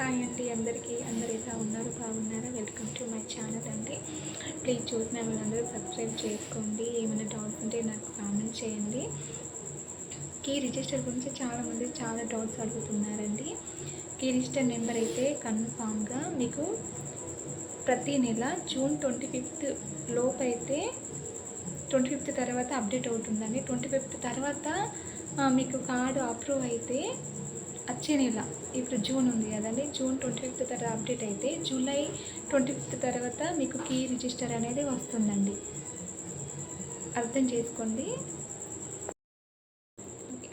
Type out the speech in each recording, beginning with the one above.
Hi అండి అందరికీ. అందరు ఎలా ఉన్నారు? బాగున్నారా? వెల్కమ్ టు మై ఛానల్ అండి. ప్లీజ్ చూసిన వాళ్ళందరూ సబ్స్క్రైబ్ చేసుకోండి. ఏమైనా డౌట్స్ ఉంటే నాకు కామెంట్ చేయండి. కీ రిజిస్టర్ గురించి చాలామంది చాలా డౌట్స్ అడుగుతున్నారండి. కీ రిజిస్టర్ నెంబర్ అయితే కన్ఫామ్గా మీకు ప్రతి నెల జూన్ ట్వంటీ ఫిఫ్త్ లోపు అయితే ట్వంటీ ఫిఫ్త్ తర్వాత అప్డేట్ అవుతుందండి. ట్వంటీ ఫిఫ్త్ తర్వాత మీకు కార్డు అప్రూవ్ అయితే వచ్చే నెల ఇప్పుడు జూన్ ఉంది కదండి జూన్ ట్వంటీ ఫిఫ్త్ తర్వాత అప్డేట్ అయితే జూలై ట్వంటీ ఫిఫ్త్ తర్వాత మీకు కీ రిజిస్టర్ అనేది వస్తుందండి. అర్థం చేసుకోండి.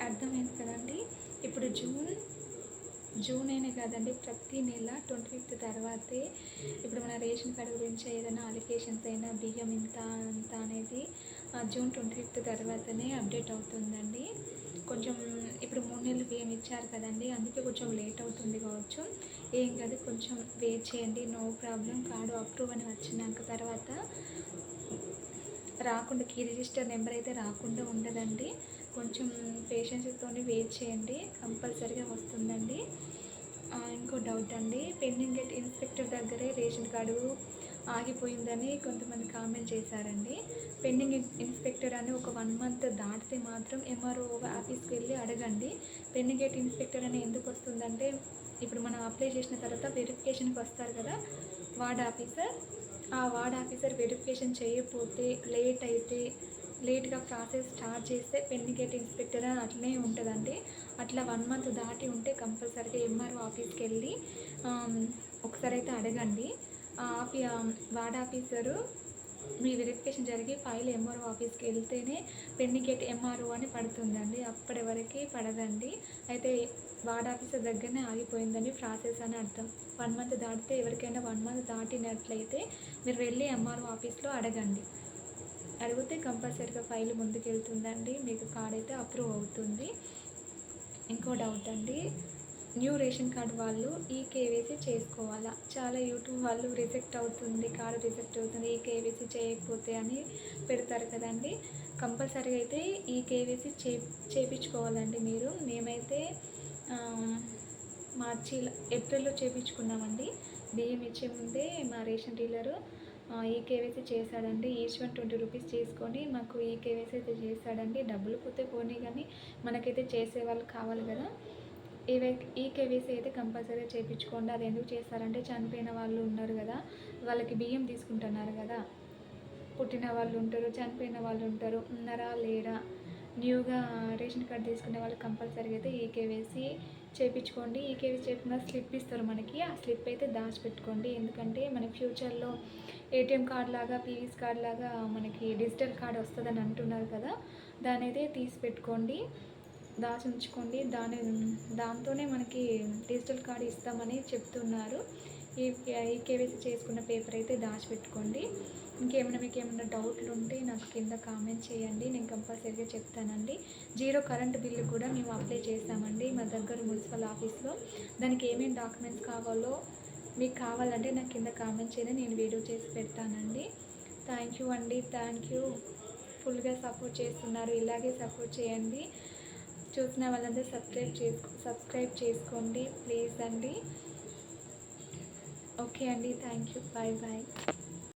అర్థమైంది కదండి. ఇప్పుడు జూన్ జూన్ అయినా కాదండి ప్రతి నెల ట్వంటీ ఫిఫ్త్ తర్వాతే ఇప్పుడు మన రేషన్ కార్డు గురించి ఏదైనా అలికేషన్స్ అయినా బియ్యం ఇంత అంత అనేది జూన్ ట్వంటీ ఫిఫ్త్ తర్వాతనే అప్డేట్ అవుతుందండి. ఇప్పుడు మూడు నెలలు బియ్యం ఇచ్చారు కదండి అందుకే కొంచెం లేట్ అవుతుంది కావచ్చు. ఏం కాదు కొంచెం వెయిట్ చేయండి. నో ప్రాబ్లం కార్డు అప్రూవ్ అని వచ్చినాక తర్వాత రాకుండా కీ రిజిస్టర్ నెంబర్ అయితే రాకుండా ఉండదండి. కొంచెం పేషెన్స్తో వెయిట్ చేయండి. కంపల్సరీగా వస్తుందండి. ఇంకో డౌట్ అండి. పెండింగ్ గేట్ ఇన్స్పెక్టర్ దగ్గరే రేషన్ కార్డు ఆగిపోయిందని కొంతమంది కామెంట్ చేశారండి. పెండింగ్ ఇన్స్పెక్టర్ అని ఒక వన్ మంత్ దాటితే మాత్రం ఎంఆర్ఓ ఆఫీస్కి వెళ్ళి అడగండి. పెండింగ్ గేట్ ఇన్స్పెక్టర్ అని ఎందుకు వస్తుందంటే ఇప్పుడు మనం అప్లై చేసిన తర్వాత వెరిఫికేషన్కి వస్తారు కదా వార్డ్ ఆఫీసర్. ఆ వార్డ్ ఆఫీసర్ వెరిఫికేషన్ చేయకపోతే లేట్ అయితే లేట్గా ప్రాసెస్ స్టార్ట్ చేస్తే పెండిగేట్ ఇన్స్పెక్టర్ అని అట్లనే ఉంటుందండి. అట్లా వన్ మంత్ దాటి ఉంటే కంపల్సరీగా ఎంఆర్ఓ ఆఫీస్కి వెళ్ళి ఒకసారి అయితే అడగండి. ఆఫీ వార్డ్ ఆఫీసరు మీ వెరిఫికేషన్ జరిగి ఫైల్ ఎంఆర్ఓ ఆఫీస్కి వెళ్తేనే పెండిగేట్ ఎంఆర్ఓ అని పడుతుందండి. అప్పటి వరకు పడదండి. అయితే వార్డ్ ఆఫీసర్ దగ్గరనే ఆగిపోయిందని ప్రాసెస్ అని అర్థం. వన్ మంత్ దాటితే ఎవరికైనా వన్ మంత్ దాటినట్లయితే మీరు వెళ్ళి ఎంఆర్ఓ ఆఫీస్లో అడగండి. అడిగితే కంపల్సరీగా ఫైల్ ముందుకెళ్తుందండి. మీకు కార్డ్ అయితే అప్రూవ్ అవుతుంది. ఇంకో డౌట్ అండి. న్యూ రేషన్ కార్డ్ వాళ్ళు ఈ కేవీసీ చేసుకోవాలా? చాలా యూట్యూబ్ వాళ్ళు రిజెక్ట్ అవుతుంది కార్డు రిజెక్ట్ అవుతుంది ఈ కేవీసీ చేయకపోతే అని పెడతారు కదండి. కంపల్సరీగా అయితే ఈ కేవీసీ చే చేయించుకోవాలండి మీరు. మేమైతే మార్చి ఏప్రిల్లో చేయించుకున్నామండి బియ్యం ఇచ్చే ముందే మా రేషన్ డీలరు ఈ కేవైసీ చేశాడండి. ఈచ్ వన్ ట్వంటీ రూపీస్ చేసుకొని మాకు ఈ కేవైసీ అయితే చేశాడండి. డబ్బులు పోతే పోనీ కానీ మనకైతే చేసే వాళ్ళు కావాలి కదా. ఇవై ఈ కేవీసీ అయితే కంపల్సరీగా చేయించుకోండి అది ఎందుకు చేస్తారంటే చనిపోయిన వాళ్ళు ఉన్నారు కదా వాళ్ళకి బియ్యం తీసుకుంటున్నారు కదా. పుట్టిన వాళ్ళు ఉంటారు చనిపోయిన వాళ్ళు ఉంటారు ఉన్నారా లేరా? న్యూగా రేషన్ కార్డ్ తీసుకునే వాళ్ళు కంపల్సరీగా అయితే ఈ కేవైసీ చేయించుకోండి ఈ కేవీ స్లిప్ ఇస్తారు మనకి. ఆ స్లిప్ అయితే దాచిపెట్టుకోండి. ఎందుకంటే మన ఫ్యూచర్లో ఏటీఎం కార్డ్ లాగా పీవీస్ కార్డ్ లాగా మనకి డిజిటల్ కార్డ్ వస్తుందని అంటున్నారు కదా దాని అయితే తీసి పెట్టుకోండి దాచి ఉంచుకోండి దాని దాంతోనే మనకి డిజిటల్ కార్డు ఇస్తామని చెప్తున్నారు. ఈ ఈ కేవైసీ చేసుకున్న పేపర్ అయితే దాచిపెట్టుకోండి. ఇంకేమైనా మీకు ఏమైనా డౌట్లు ఉంటే నాకు కింద కామెంట్ చేయండి. నేను కంపల్సరీగా చెప్తానండి. జీరో కరెంట్ బిల్లు కూడా మేము అప్లై చేస్తామండి మా దగ్గర మున్సిపల్ ఆఫీస్లో. దానికి ఏమేమి డాక్యుమెంట్స్ కావాలో మీకు కావాలంటే నాకు కింద కామెంట్ చేయండి. నేను వీడియో చేసి పెడతానండి. థ్యాంక్ యూ అండి. Thank you. ఫుల్గా సపోర్ట్ చేస్తున్నారు. ఇలాగే సపోర్ట్ చేయండి. చూసిన వాళ్ళందరూ సబ్స్క్రైబ్ చేసుకో సబ్స్క్రైబ్ చేసుకోండి ప్లీజ్ అండి. ఓకే అండి థ్యాంక్ యూ బాయ్ బాయ్